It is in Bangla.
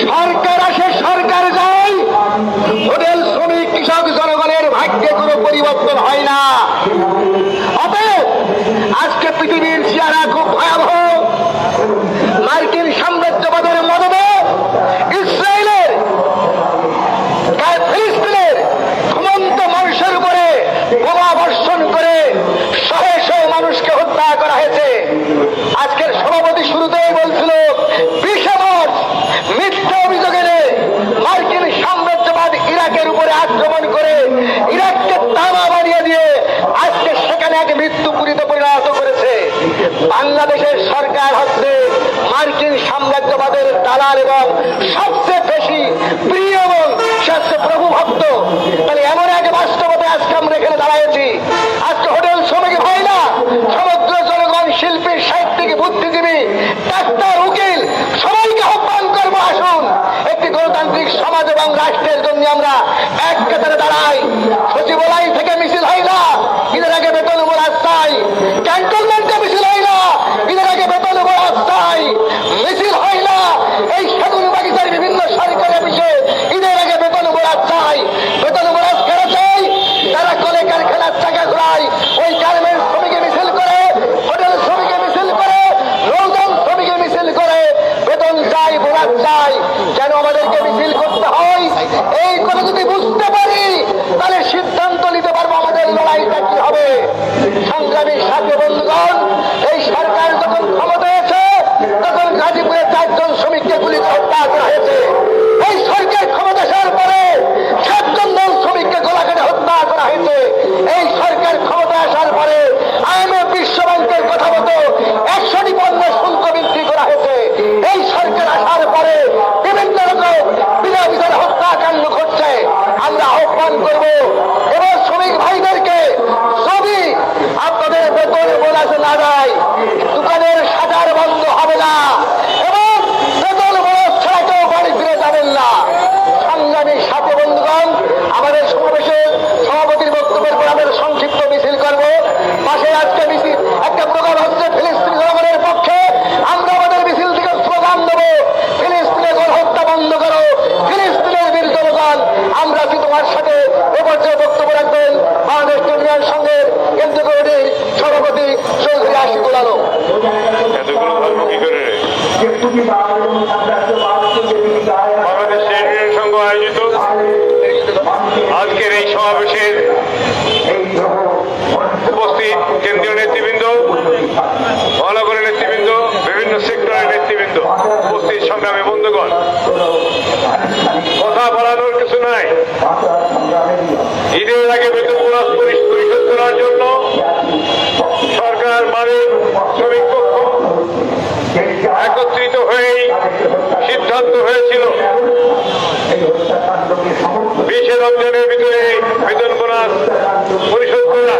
সরকার আসে সরকার যায়। হোটেল শ্রমিক কৃষক জনগণের ভাগ্যে কোনো পরিবর্তন হয় না। বাংলাদেশের সরকার হচ্ছে মার্কিন সাম্রাজ্যবাদের দালাল এবং সবচেয়ে বেশি প্রিয় এবং সবচেয়ে প্রভু ভক্ত। তাহলে এমন এক বাস্তবতা আজকে আমরা এখানে দাঁড়াইছি। আজকে হোটেল শ্রমিক হয় না, সমগ্র জনগণ, শিল্পী, সাহিত্যিক, বুদ্ধিজীবী, ডাক্তার, উকিল, সবাইকে আহ্বান করব, আসুন। একটি গণতান্ত্রিক সমাজ এবং রাষ্ট্রের জন্য আমরা এক কেতারে দাঁড়াই। বাংলাদেশ সংঘ আয়োজিত আজকের এই সমাবেশের উপস্থিত কেন্দ্রীয় নেতৃবৃন্দ, মহানগরের নেতৃবৃন্দ, বিভিন্ন সেক্টরের নেতৃবৃন্দ, উপস্থিত সংগ্রামী বন্ধুগণ। কথা বলানোর কিছু নাই। ঈদের জন্য সরকার মানে শ্রমিক চূড়ান্ত হয়েছিল। বিশের অঞ্চলের ভিতরে বেতন বোনাস পরিশোধ করা।